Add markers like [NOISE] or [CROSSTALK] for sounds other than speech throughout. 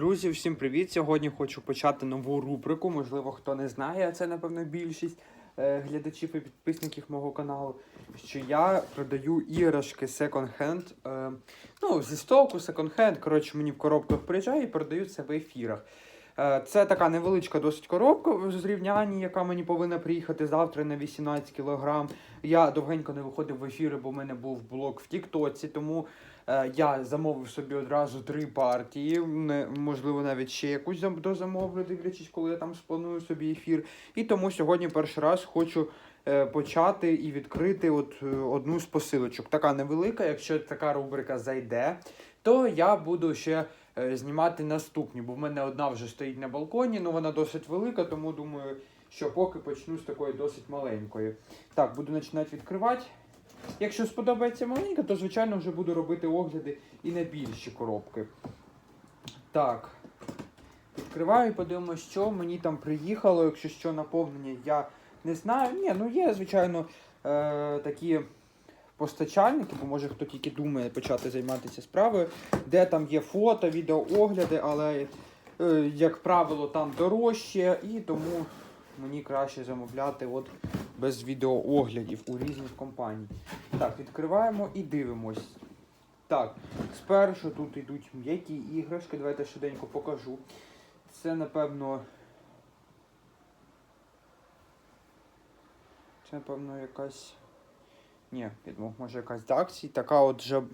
Друзі, всім привіт! Сьогодні хочу почати нову рубрику. Можливо, хто не знає, а це, напевно, більшість е, глядачів і підписників мого каналу. Що я продаю іграшки секонд-хенд. Е, ну, зі стоку, секонд-хенд. Коротше, мені в коробках приїжджає і продаю це в ефірах. Е, Це така невеличка досить коробка в зрівнянні, яка мені повинна приїхати завтра на 18 кг. Я довгенько не виходив в ефіри, бо в мене був блок в Тіктоці, тому я замовив собі одразу три партії. Можливо, навіть ще якусь дозамовлю, дивлячись, коли я там спланую собі ефір. І тому сьогодні перший раз хочу е, почати і відкрити от, е, одну з посилочок. Така невелика, якщо така рубрика зайде, то я буду ще е, знімати наступні, бо в мене одна вже стоїть на балконі, ну вона досить велика, тому думаю, що поки почну з такої досить маленької. Так, буду починати відкривати. Якщо сподобається маленька, то звичайно вже буду робити огляди і на більші коробки. Так. Відкриваю і подивимося, що мені там приїхало. Якщо що наповнення, я не знаю. Ні, ну є, звичайно, е, такі постачальники, бо може хто тільки думає почати займатися справою, де там є фото, відеоогляди, але, е, як правило, там дорожче, і тому мені краще замовляти от без відеооглядів у різних компаній. Так, відкриваємо і дивимось. Так, спершу тут йдуть м'які іграшки, давайте швиденько покажу. Це, напевно. Це, напевно, якась. Ні, я думав, може якась з акцій. Така от жаб...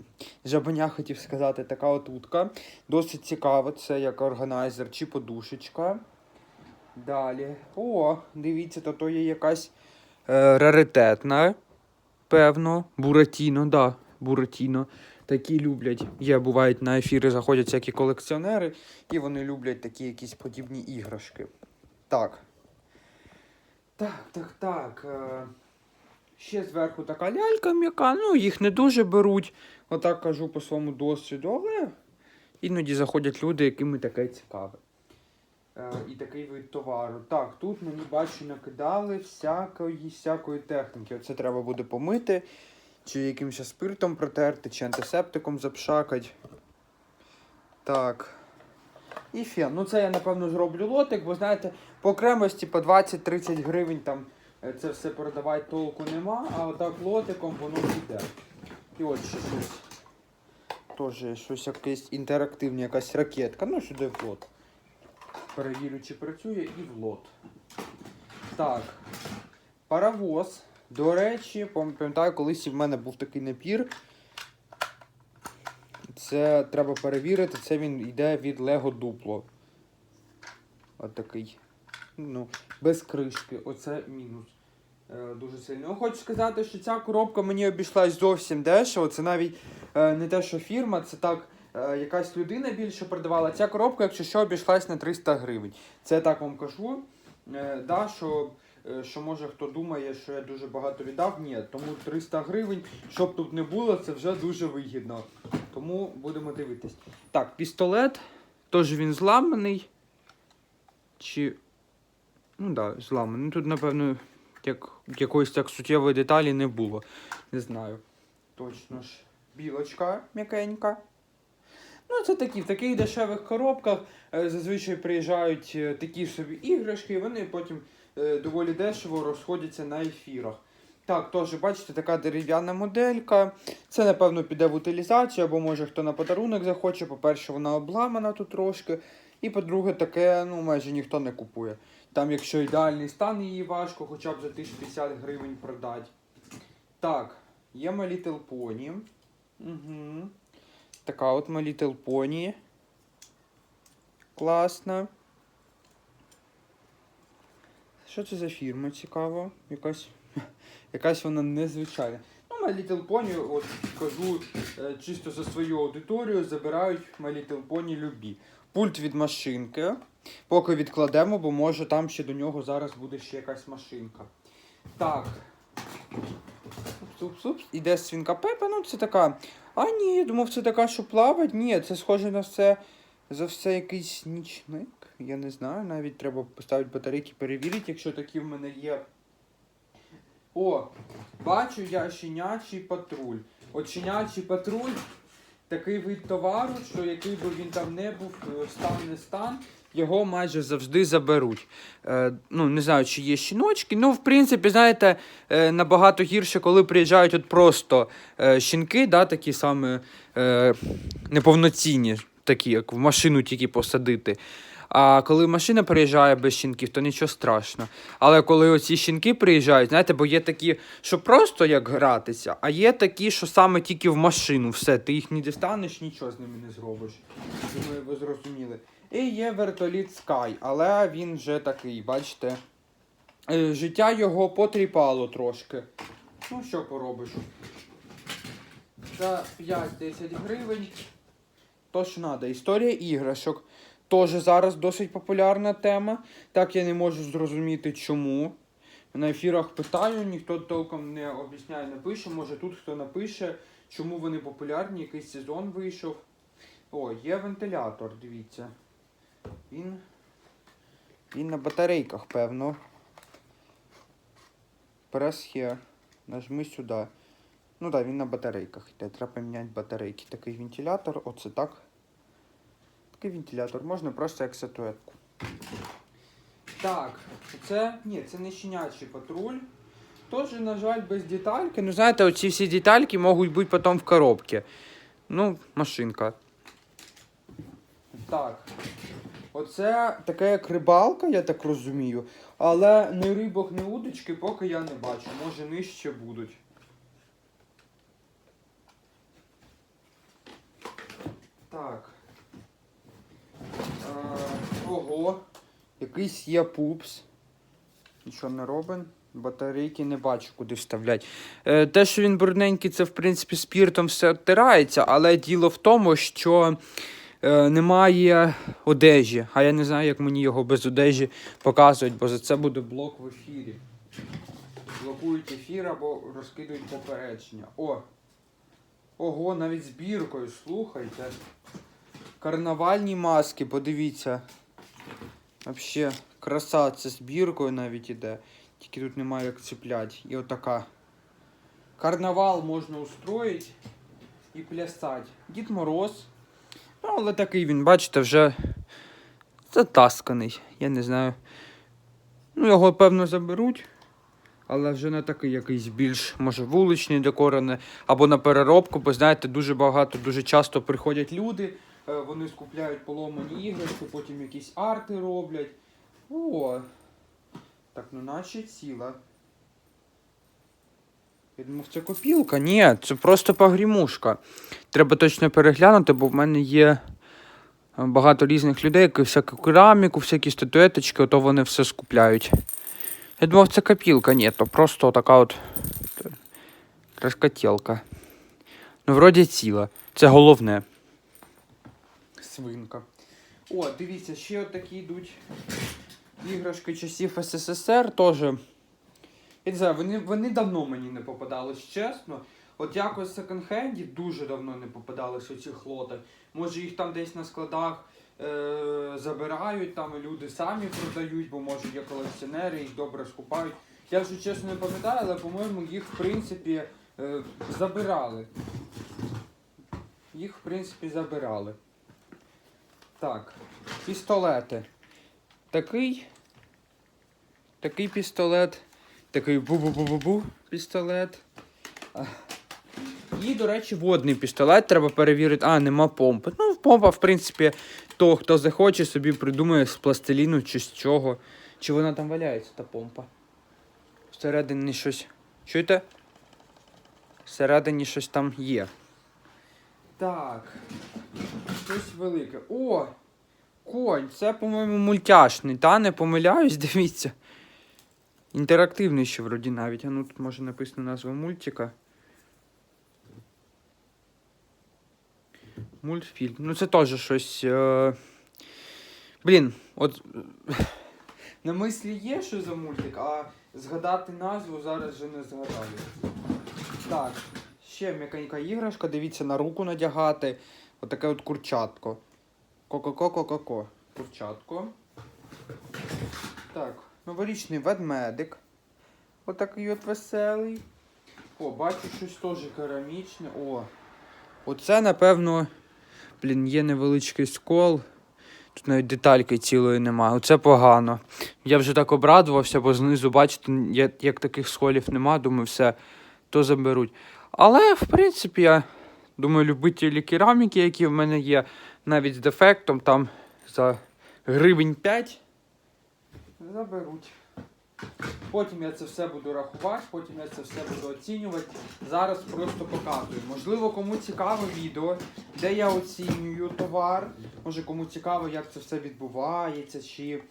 жабеня, хотів сказати, така от утка. Досить цікава, це як органайзер чи подушечка. Далі. О, дивіться, то, то є якась раритетна. Певно, Буратіно, да, Буратіно. Такі люблять. Є, бувають на ефіри заходять всякі колекціонери, і вони люблять такі якісь подібні іграшки. Так. Так, так, так. Е, ще зверху така лялька м'яка, ну їх не дуже беруть. Отак кажу по своєму досвіду, але іноді заходять люди, яким таке цікаве. Е, і такий вид товару. Так, тут мені бачу накидали всякої всякої техніки. Оце треба буде помити, чи якимось спиртом протерти, чи антисептиком запшакать. Так. І фен. Ну це я напевно зроблю лотик, бо знаєте, по окремості по 20-30 гривень там е, це все продавати толку нема, а отак лотиком воно піде. І от ще щось. Теж щось якесь інтерактивне, якась ракетка. Ну, сюди в лот. Перевірю, чи працює і в лот. Так. Паровоз. До речі, пам'ятаю, колись в мене був такий напір. Це треба перевірити, це він йде від Lego Duplo. От такий. Ну, без кришки. Оце мінус. Е, дуже сильно. Ну, хочу сказати, що ця коробка мені обійшлась зовсім дешево. Це навіть е, не те, що фірма, це так. Е, Якась людина більше продавала. Ця коробка, якщо що, обійшлась на 300 гривень. Це я так вам кажу. Е, да, що, е, що може хто думає, що я дуже багато віддав. Ні, тому 300 гривень, щоб тут не було, це вже дуже вигідно. Тому будемо дивитись. Так, пістолет. Теж він зламаний. Чи. Ну так, да, зламаний. Тут, напевно, як, якоїсь так суттєвої деталі не було. Не знаю. Точно ж. Білочка м'якенька. Ну, це такі, в таких дешевих коробках е, зазвичай приїжджають е, такі собі іграшки, і вони потім е, доволі дешево розходяться на ефірах. Так, теж, бачите, така дерев'яна моделька. Це, напевно, піде в утилізацію, або може хто на подарунок захоче. По-перше, вона обламана тут трошки. І по-друге, таке ну, майже ніхто не купує. Там, якщо ідеальний стан, її важко, хоча б за 1050 гривень продати. Так, є My Little. Угу. Така от My Little Pony. Класна. Що це за фірма цікаво? Якась, [LAUGHS] якась вона незвичайна. Ну, My Little Pony, от кажу е, чисто за свою аудиторію, забирають My Little Pony любі. Пульт від машинки. Поки відкладемо, бо може там ще до нього зараз буде ще якась машинка. Так. Упс-упс-упс. Іде свінка Пепа, ну це така. А ні, думав, це така, що плавать. Ні, це схоже на все. За все якийсь нічник. Я не знаю, навіть треба поставити батарейки, перевірити, якщо такі в мене є. О, бачу я щенячий патруль. От щенячий патруль такий вид товару, що який би він там не був, е, стан не стан, його майже завжди заберуть. Е, ну, не знаю, чи є щіночки. Ну, в принципі, знаєте, е, набагато гірше, коли приїжджають от просто е, щінки, да, такі саме е, неповноцінні, такі, як в машину тільки посадити. А коли машина приїжджає без щінків, то нічого страшного. Але коли оці щінки приїжджають, знаєте, бо є такі, що просто як гратися, а є такі, що саме тільки в машину, все, ти їх не дістанеш, нічого з ними не зробиш. Думаю, ви зрозуміли. І є вертоліт Sky, але він вже такий, бачите. е, Життя його потріпало трошки. Ну, що поробиш? За 5-10 гривень. То, що треба. Історія іграшок. Теж зараз досить популярна тема. Так я не можу зрозуміти, чому. На ефірах питаю, ніхто толком не об'ясняє, не пише. Може тут хто напише, чому вони популярні, який сезон вийшов. О, є вентилятор, дивіться. Він. Він на батарейках, певно. Press here. Нажми сюди. Ну так, він на батарейках йде. Треба поміняти батарейки. Такий вентилятор, оце так. Такий вентилятор, можна просто як статуетку. Так, це. Ні, це не щенячий патруль. Тож, на жаль, без детальки. Ну, знаєте, оці всі детальки можуть бути потім в коробці. Ну, машинка. Так. Оце така як рибалка, я так розумію. Але ні рибок, ні удочки поки я не бачу. Може нижче будуть. Так. Е, ого. Якийсь є пупс. Нічого не робить. Батарейки не бачу, куди вставляти. Е, те, що він брудненький, це в принципі спіртом все оттирається, але діло в тому, що немає одежі. А я не знаю, як мені його без одежі показують, бо за це буде блок в ефірі. Блокують ефір або розкидують попередження. О! Ого, навіть з біркою, слухайте. Карнавальні маски, подивіться. Вообще, краса, це з біркою навіть іде. Тільки тут немає як цеплять. І отака. Карнавал можна устроїть і плясати. Дід Мороз. Ну, але такий він, бачите, вже затасканий. Я не знаю. Ну, його, певно, заберуть. Але вже не такий якийсь більш, може, вуличний декораний, або на переробку, бо знаєте, дуже багато, дуже часто приходять люди, е, вони скупляють поломані іграшки, потім якісь арти роблять. О! Так, ну наче ціла. Думав, це копілка. Ні, це просто погрімушка. Треба точно переглянути, бо в мене є е, багато різних людей, всяку кераміку, всякі статуеточки, ото вони все скупляють. Я думав, це копілка, ні, то просто така от е. Ну, вроді ціла. Це головне. Свинка. О, дивіться, ще от такі йдуть іграшки часів СССР теж. Я не знаю, вони, вони давно мені не попадались, чесно. От якось в секонд-хенді дуже давно не попадались оці хлоти. Може їх там десь на складах е- забирають, там люди самі продають, бо може є колекціонери, їх добре скупають. Я вже чесно не пам'ятаю, але по-моєму їх в принципі е- забирали. Їх в принципі забирали. Так, пістолети. Такий. Такий пістолет. Такий бу-бу-бу-бу-бу пістолет. І, до речі, водний пістолет треба перевірити. А, нема помпи. Ну, помпа, в принципі, то, хто захоче, собі придумає з пластиліну чи з чого. Чи вона там валяється, та помпа. Всередині щось. Чуєте? Всередині щось там є. Так. Щось велике. О! Конь, це, по-моєму, мультяшний, та не помиляюсь, [LAUGHS] дивіться. Інтерактивний ще вроді навіть. А ну тут може написано назва мультика. Мультфільм. Ну це теж щось. Е... Блін, от. [LAUGHS] На мислі є, що за мультик, а згадати назву зараз вже не згадаю. Так, ще м'якенька іграшка, дивіться, на руку надягати. Отаке от курчатко. Ко-ко-ко-ко-ко-ко. Курчатко. Так, новорічний ведмедик. Отакий от веселий. О, бачу щось теж керамічне. О. Оце, напевно, блін, є невеличкий скол. Тут навіть детальки цілої немає. Оце погано. Я вже так обрадувався, бо знизу, бачите, як таких сколів нема, думаю, все, то заберуть. Але, в принципі, я думаю, любителі кераміки, які в мене є, навіть з дефектом, там за гривень 5 заберуть. Потім я це все буду рахувати, потім я це все буду оцінювати. Зараз просто показую. Можливо, кому цікаве відео, де я оцінюю товар. Може кому цікаво, як це все відбувається, чи.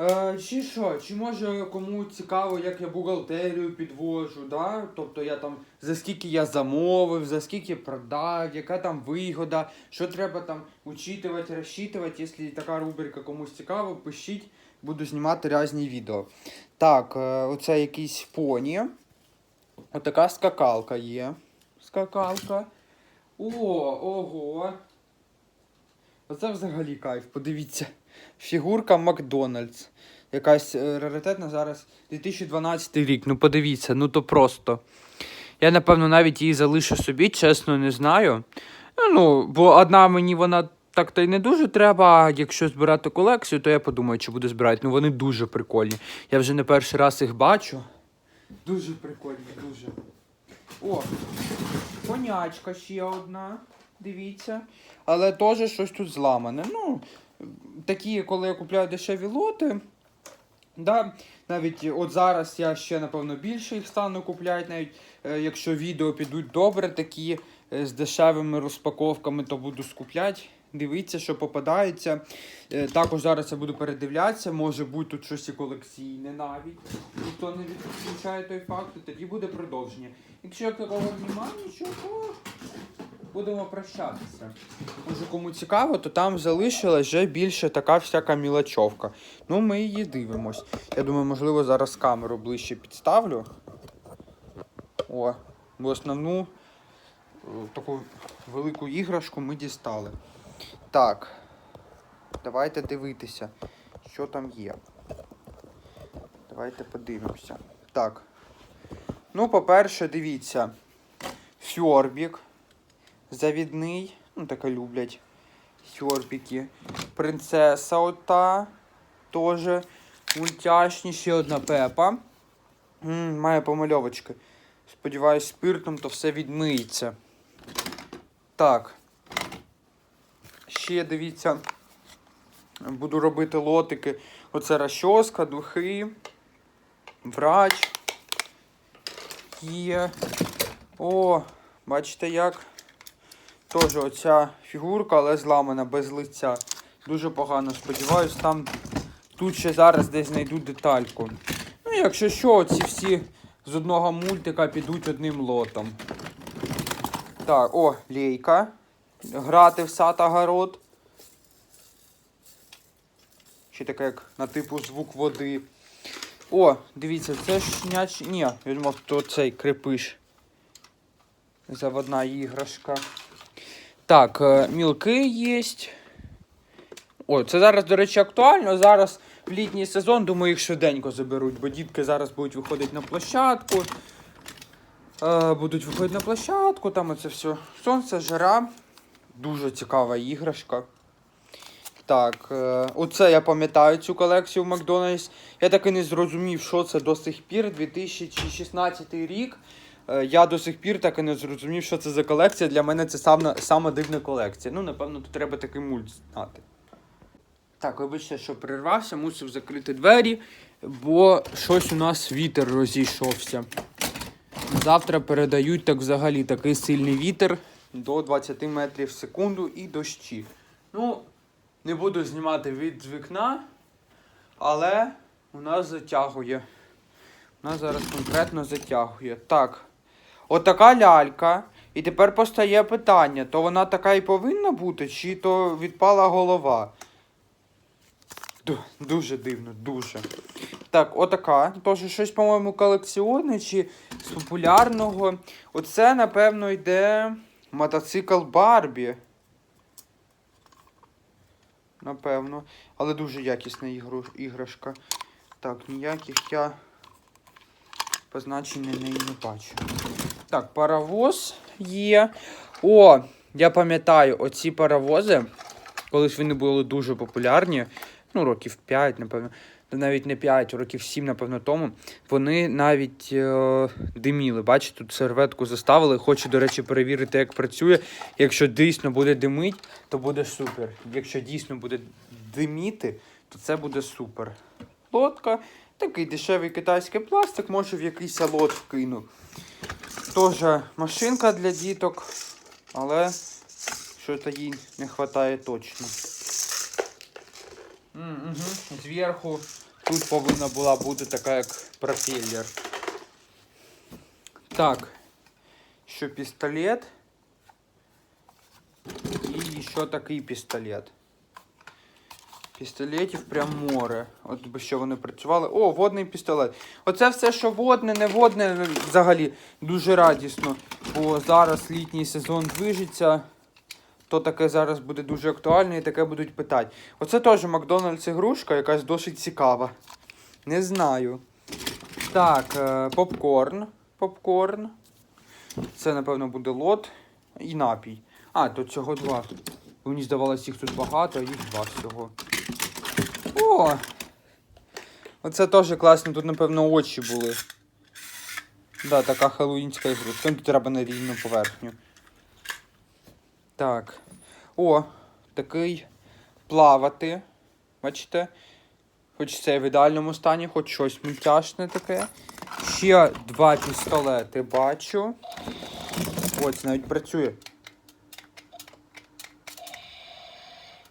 Е, чи що? Чи може кому цікаво, як я бухгалтерію підвожу, да? тобто я там за скільки я замовив, за скільки продав, яка там вигода, що треба там учитувати, розчитувати. Якщо така рубрика комусь цікава, пишіть, буду знімати різні відео. Так, е, оце якийсь поні. Отака скакалка є. Скакалка. О, ого. Оце взагалі кайф, подивіться. Фігурка Макдональдс. Якась е, раритетна зараз 2012 рік. Ну подивіться, ну то просто. Я, напевно, навіть її залишу собі, чесно, не знаю. Ну, Ну, бо одна мені вона так то й не дуже треба. Якщо збирати колекцію, то я подумаю, чи буду збирати. Ну вони дуже прикольні. Я вже не перший раз їх бачу. Дуже прикольні, дуже. О, конячка ще одна. Дивіться. Але теж щось тут зламане. Ну, такі, коли я купляю дешеві лоти. Да, навіть от зараз я ще, напевно, більше їх стану купляти, навіть е, якщо відео підуть добре, такі е, з дешевими розпаковками, то буду скупляти. Дивіться, що попадається. Е, також зараз я буду передивлятися, може бути тут щось і колекційне навіть. Ніхто не відключає той факт, і тоді буде продовження. Якщо я такого немає, нічого, то будемо прощатися. Може, кому цікаво, то там залишилась вже більше така всяка мілочовка. Ну, ми її дивимось. Я думаю, можливо, зараз камеру ближче підставлю. О, бо основну е, таку велику іграшку ми дістали. Так, давайте дивитися, що там є. Давайте подивимося. Так. Ну, по-перше, дивіться. Фьорбік завідний. Ну, таке люблять сьорбіки. Принцеса ота. Теж мультяшні. Ще одна пепа. М, має помальовочки. Сподіваюсь, спиртом то все відмиється. Так. Ще дивіться. Буду робити лотики. Оце розчоска, духи. Врач. Є. О, бачите як? Теж оця фігурка, але зламана без лиця. Дуже погано. Сподіваюсь, там тут ще зараз десь знайду детальку. Ну, якщо що, ці всі з одного мультика підуть одним лотом. Так, о, лейка. Грати в сад огород. Ще таке, як на типу звук води. О, дивіться, це ж няч... Ні, я думав, то цей крепиш. Заводна іграшка. Так, е, мілки є. О, це зараз, до речі, актуально. Зараз в літній сезон, думаю, їх швиденько заберуть, бо дітки зараз будуть виходити на площадку. Е, будуть виходити на площадку, там оце все. Сонце, жара. Дуже цікава іграшка. Так, е, оце я пам'ятаю цю колекцію в Макдональдс. Я так і не зрозумів, що це до сих пір, 2016 рік. Е, Я до сих пір так і не зрозумів, що це за колекція. Для мене це саме, саме дивна колекція. Ну, напевно, тут треба такий мульт знати. Так, вибачте, що перервався, мусив закрити двері, бо щось у нас вітер розійшовся. Завтра передають так взагалі такий сильний вітер до 20 метрів в секунду і дощі. Ну, не буду знімати від вікна, але у нас затягує. У нас зараз конкретно затягує. Так. Отака лялька. І тепер постає питання: то вона така і повинна бути, чи то відпала голова? Ду- Дуже дивно, дуже. Так, отака. Тож щось, по-моєму, колекціонне чи з популярного. Оце, напевно, йде мотоцикл Барбі. Напевно. Але дуже якісна іграшка. Так, ніяких я позначень на неї не бачу. Так, паровоз є. О, я пам'ятаю, оці паровози, колись вони були дуже популярні, ну, років 5, напевно, навіть не 5, років 7, напевно, тому. Вони навіть е, диміли. Бачите, тут серветку заставили. Хочу, до речі, перевірити, як працює. Якщо дійсно буде димить, то буде супер. Якщо дійсно буде диміти, то це буде супер. Лодка, такий дешевий китайський пластик, може в якийсь лот вкину. Теж машинка для діток, але що-то їй не вистачає точно. Угу. Зверху тут повинна була бути така як пропеллер. Так. Ще пістолет. І ще такий пістолет. Пістолетів прям море. От би ще вони працювали. О, водний пістолет. Оце все, що водне, не водне, взагалі дуже радісно. Бо зараз літній сезон движеться. То таке зараз буде дуже актуальне і таке будуть питати. Оце теж Макдональдс ігрушка, якась досить цікава. Не знаю. Так, е, попкорн. Попкорн. Це, напевно, буде лот і напій. А, тут цього два. Мені здавалось, їх тут багато, їх два всього. О! Оце теж класно, тут, напевно, очі були. Да, така хеллоуінська ігрушка. Тут треба на рівну поверхню. Так. О, такий плавати. Бачите? Хоч це в ідеальному стані, хоч щось мультяшне таке. Ще два пістолети бачу. Ось навіть працює.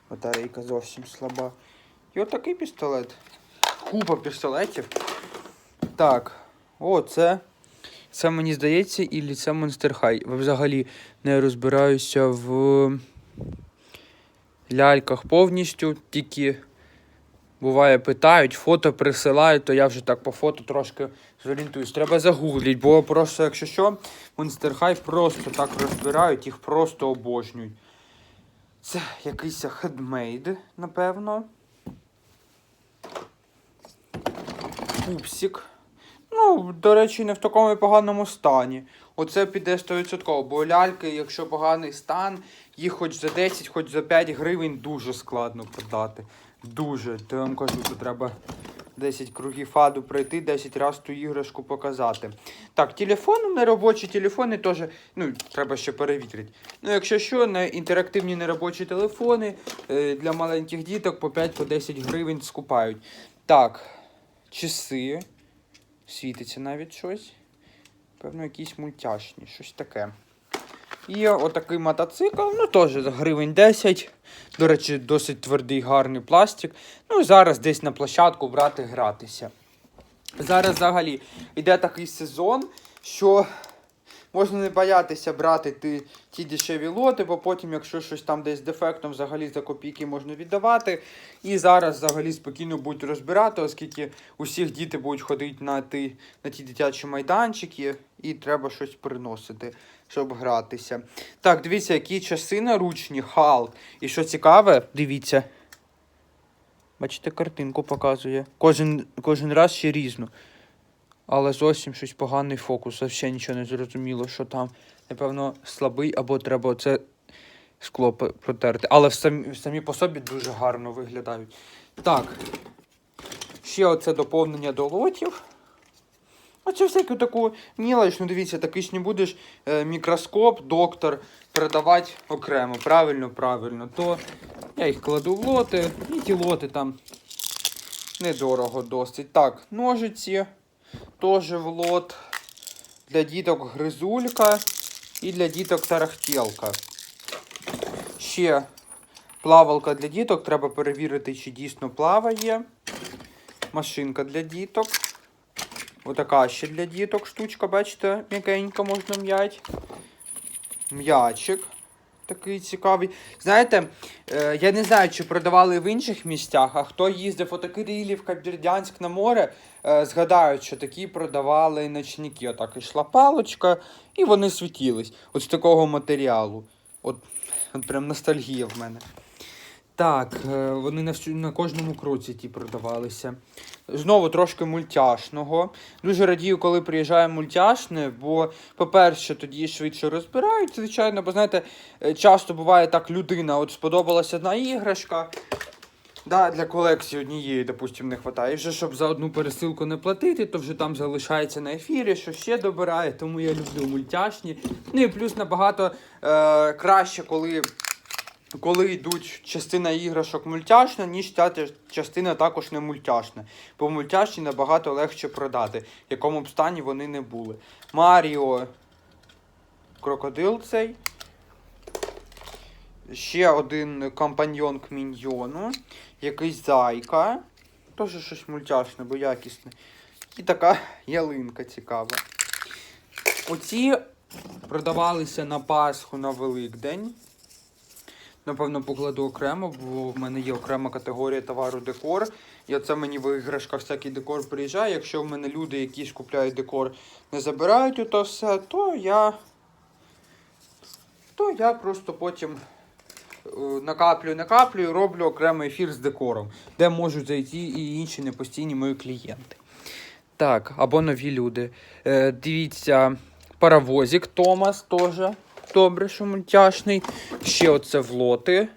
Батарейка зовсім слаба. І отакий пістолет. Купа пістолетів. Так. О, це. Це мені здається, і це Monster High. Взагалі не розбираюся в ляльках повністю, тільки буває питають, фото присилають, то я вже так по фото трошки зорієнтуюсь. Треба загуглити, бо просто, якщо що, Monster High просто так розбирають, їх просто обожнюють. Це якийсь хедмейд, напевно. Пупсик. Ну, до речі, не в такому поганому стані. Оце піде 100%, бо ляльки, якщо поганий стан, їх хоч за 10, хоч за 5 гривень дуже складно продати. Дуже. То я вам кажу, то треба 10 кругів аду пройти, 10 разів ту іграшку показати. Так, телефон неробочі телефони теж, ну, треба ще перевірити. Ну, якщо що, на інтерактивні неробочі телефони е, для маленьких діток по 5-10 гривень скупають. Так, часи. Світиться навіть щось. Певно, якісь мультяшні, щось таке. І отакий мотоцикл, ну теж гривень 10. До речі, досить твердий, гарний пластик. Ну і зараз десь на площадку брати гратися. Зараз взагалі йде такий сезон, що можна не боятися брати ті, ті дешеві лоти, бо потім, якщо щось там десь дефектом, взагалі за копійки можна віддавати. І зараз взагалі спокійно будуть розбирати, оскільки усіх діти будуть ходити на ті, на ті дитячі майданчики, і треба щось приносити, щоб гратися. Так, дивіться, які часи наручні, Халк. І що цікаве, дивіться. Бачите, картинку показує. Кожен, кожен раз ще різну. Але зовсім щось поганий фокус, взагалі нічого не зрозуміло, що там. Напевно, слабий, або треба оце скло протерти. Але самі, самі по собі дуже гарно виглядають. Так. Ще оце доповнення до лотів. Оце всяку таку мілоч, ну дивіться, такий ж не будеш е, мікроскоп, доктор продавати окремо. Правильно, правильно. То я їх кладу в лоти, і ті лоти там недорого досить. Так, ножиці. Теж в лот. Для діток гризулька і для діток тарахтілка. Ще плавалка для діток. Треба перевірити, чи дійсно плаває. Машинка для діток. Отака ще для діток штучка, бачите, м'якенька можна м'ять. М'ячик. Такий цікавий. Знаєте, е, я не знаю, чи продавали в інших місцях, а хто їздив Кирилівка, Бердянськ на море, е, згадають, що такі продавали ночники. Отак йшла палочка, і вони світілись. От з такого матеріалу. От, от прям ностальгія в мене. Так, е, вони на, всю, на кожному кроці ті продавалися. Знову трошки мультяшного. Дуже радію, коли приїжджає мультяшне, бо, по-перше, тоді швидше розбирають, звичайно, бо знаєте, е, часто буває так, людина, от сподобалася одна іграшка. Да, для колекції однієї, допустим, не вистачає. І вже щоб за одну пересилку не платити, то вже там залишається на ефірі, що ще добирає, тому я люблю мультяшні. Ну і плюс набагато е, краще, коли, коли йдуть частина іграшок мультяшна, ніж ця частина також не мультяшна. Бо мультяшні набагато легше продати, в якому б стані вони не були. Маріо крокодил цей. Ще один компаньйон к міньйону. Якийсь зайка. Теж щось мультяшне, бо якісне. І така ялинка цікава. Оці продавалися на Пасху на Великдень. Напевно, покладу окремо, бо в мене є окрема категорія товару декор. І оце мені в іграшках всякий декор приїжджає. Якщо в мене люди, які ж купляють декор, не забирають ото все, то я. То я просто потім е, накаплюю, накаплюю, роблю окремий ефір з декором, де можуть зайти і інші непостійні мої клієнти. Так, або нові люди. Е, дивіться, паровозик Томас теж. Добре, що мультяшний. Ще оце влоти.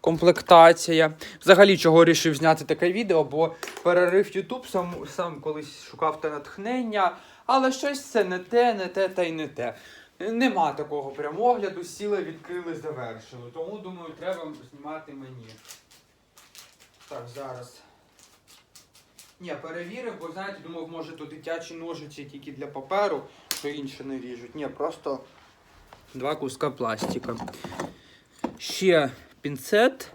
Комплектація. Взагалі, чого вирішив зняти таке відео, бо перерив YouTube, сам, сам колись шукав те натхнення, але щось це не те, не те та й не те. Нема такого прям огляду, сіли, відкрили, завершили. Тому думаю, треба знімати мені. Так, зараз. Ні, перевірив, бо знаєте, думав, може то дитячі ножиці тільки для паперу, що інше не ріжуть. Ні, просто два куска пластика. Ще пінцет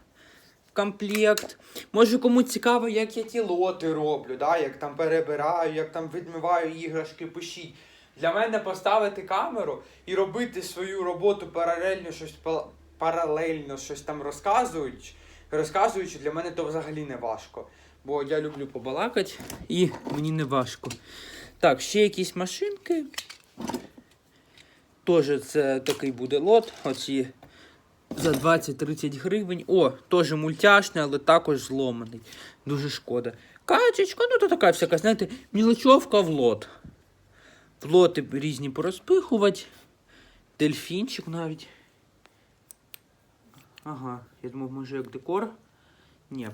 комплект. Може кому цікаво, як я ті лоти роблю, да? як там перебираю, як там відмиваю іграшки, пишіть. Для мене поставити камеру і робити свою роботу паралельно щось паралельно щось там розказуючи, розказуючи, для мене то взагалі не важко. Бо я люблю побалакати і мені не важко. Так, ще якісь машинки. Теж це такий буде лот. Оці за 20-30 гривень. О, теж мультяшний, але також зломаний. Дуже шкода. Качечка, ну то така всяка, знаєте, мілочовка в лот. В лоти різні порозпихувати. Дельфінчик навіть. Ага, я думав, може як декор. Ні.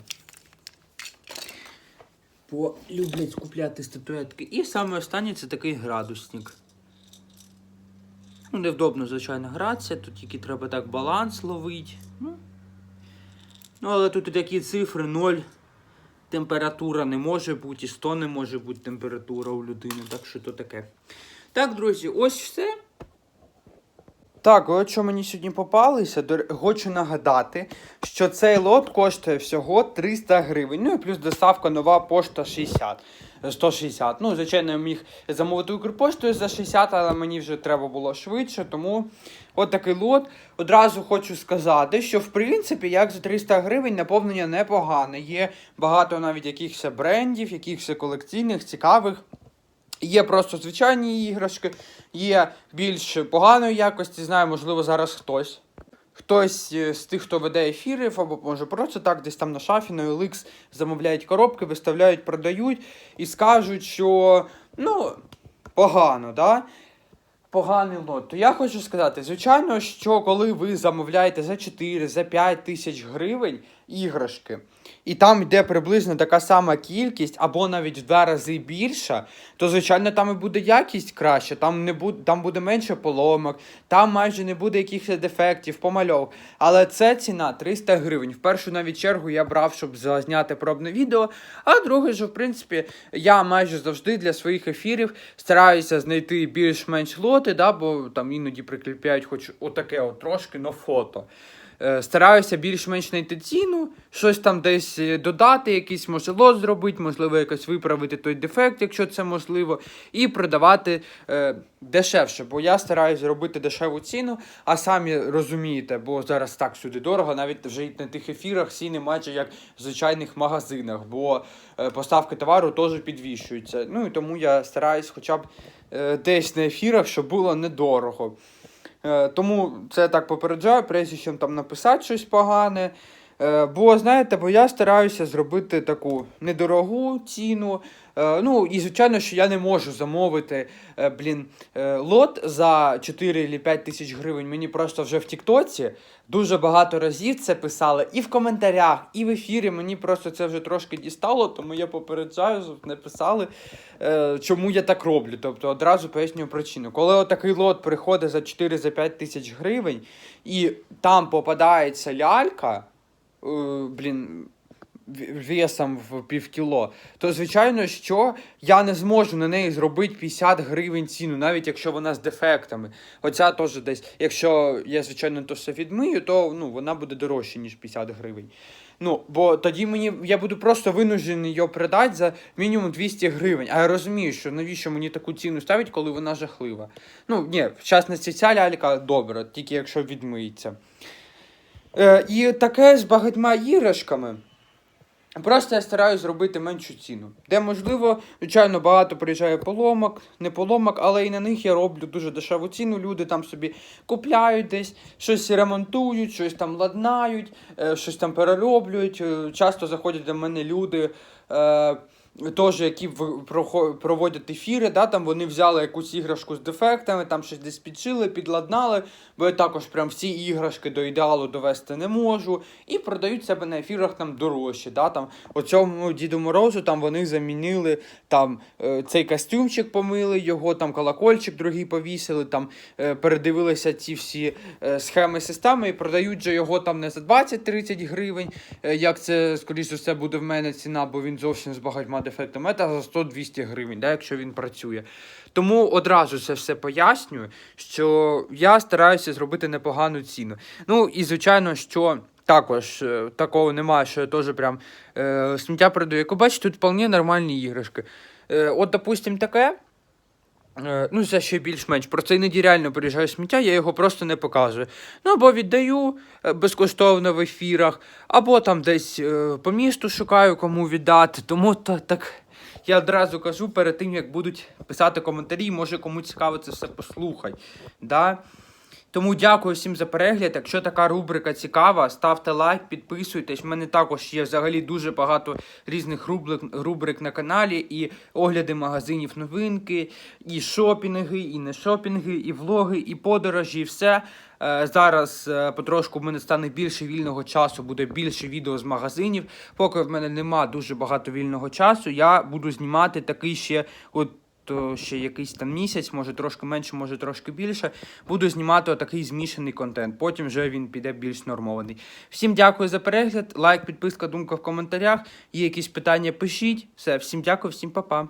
Бо люблять купляти статуетки. І саме останнє це такий градусник. Ну, невдобно, звичайно, гратися, тут тільки треба так баланс ловити. Ну, ну але тут такі цифри 0. Температура не може бути, і 100 не може бути температура у людини, так що то таке. Так, друзі, ось все. Так, от що мені сьогодні попалися, хочу нагадати, що цей лот коштує всього 300 гривень. Ну і плюс доставка нова пошта 60. Е, 160. Ну, звичайно, я міг замовити Укрпоштою за 60, але мені вже треба було швидше, тому от такий лот. Одразу хочу сказати, що в принципі, як за 300 гривень наповнення непогане. Є багато навіть якихось брендів, якихось колекційних, цікавих. Є просто звичайні іграшки, є більш поганої якості. Знаю, можливо, зараз хтось. Хтось е, з тих, хто веде ефірів, або може просто так, десь там на шафі, на OLX замовляють коробки, виставляють, продають і скажуть, що ну, погано, да? Поганий лот. То я хочу сказати, звичайно, що коли ви замовляєте за 4, за 5 тисяч гривень іграшки, і там йде приблизно така сама кількість, або навіть в два рази більша, то звичайно там і буде якість краще, там не буде, там буде менше поломок, там майже не буде якихось дефектів, помальовок. Але це ціна 300 гривень. В першу навіть чергу я брав, щоб зазняти пробне відео. А друге, що в принципі я майже завжди для своїх ефірів стараюся знайти більш-менш лоти, да, бо там іноді прикріпляють хоч отаке от трошки на фото. Е, Стараюся більш-менш знайти ціну, щось там десь е, додати, якийсь може зробити, можливо, якось виправити той дефект, якщо це можливо, і продавати е, дешевше. Бо я стараюся зробити дешеву ціну, а самі розумієте, бо зараз так сюди дорого, навіть вже на тих ефірах ціни майже як в звичайних магазинах, бо е, поставки товару теж підвищуються. Ну і тому я стараюсь хоча б е, десь на ефірах, щоб було недорого. Е, Тому це так попереджаю, прежде чим там написати щось погане. Е, бо, знаєте, бо я стараюся зробити таку недорогу ціну. Е, ну, і звичайно, що я не можу замовити е, блін, лот за 4 чи 5 тисяч гривень. Мені просто вже в Тіктоці дуже багато разів це писали і в коментарях, і в ефірі. Мені просто це вже трошки дістало, тому я попереджаю, не писали, чому я так роблю. Тобто одразу пояснюю причину. Коли отакий лот приходить за 4-5 тисяч гривень, і там попадається лялька, блін. в- Весом в півкіло, то звичайно, що я не зможу на неї зробити 50 гривень ціну, навіть якщо вона з дефектами. Оця теж десь, якщо я, звичайно, то все відмию, то ну, вона буде дорожче, ніж 50 гривень. Ну, бо тоді мені я буду просто винужений її продати за мінімум 200 гривень. А я розумію, що навіщо мені таку ціну ставить, коли вона жахлива. Ну, ні, в частності ця лялька добра, тільки якщо відмиється. Е, і таке з багатьма іграшками. Просто я стараюсь зробити меншу ціну. Де можливо, звичайно, багато приїжджає поломок, не поломок, але і на них я роблю дуже дешеву ціну. Люди там собі купляють десь, щось ремонтують, щось там ладнають, е, щось там перероблюють. Е, Часто заходять до мене люди. Теж, які проводять ефіри, да, там вони взяли якусь іграшку з дефектами, там щось десь підшили, підладнали, бо я також прям всі іграшки до ідеалу довести не можу. І продають себе на ефірах там дорожче. Да, там, оцьому Діду Морозу там вони замінили там, е, цей костюмчик, помили його, там колокольчик другий повісили, там е, передивилися ці всі е, схеми системи і продають же його там не за 20-30 гривень, як це, скоріш за все, буде в мене ціна, бо він зовсім з багатьма дефектами, а за 100-200 гривень, да, якщо він працює. Тому одразу це все пояснюю, що я стараюся зробити непогану ціну. Ну і звичайно, що. Також е, такого немає, що я теж прям е, сміття продаю. Як ви бачите, тут вполне нормальні іграшки. Е, от, допустим, таке. Е, Ну, це ще більш-менш. Про це іноді реально приїжджає сміття, я його просто не показую. Ну, або віддаю е, безкоштовно в ефірах, або там десь е, по місту шукаю, кому віддати. Тому то, так я одразу кажу перед тим, як будуть писати коментарі, може кому цікаво це все послухай. Да? Тому дякую всім за перегляд. Якщо така рубрика цікава, ставте лайк, підписуйтесь. У мене також є взагалі дуже багато різних рубрик, рубрик на каналі, і огляди магазинів новинки, і шопінги, і не шопінги, і влоги, і подорожі, і все. Е, Зараз е, потрошку в мене стане більше вільного часу, буде більше відео з магазинів. Поки в мене нема дуже багато вільного часу, я буду знімати такий ще от. То ще якийсь там місяць, може трошки менше, може трошки більше. Буду знімати отакий змішаний контент. Потім вже він піде більш нормований. Всім дякую за перегляд. Лайк, підписка, думка в коментарях. Є якісь питання, пишіть. Все, всім дякую, всім па-па.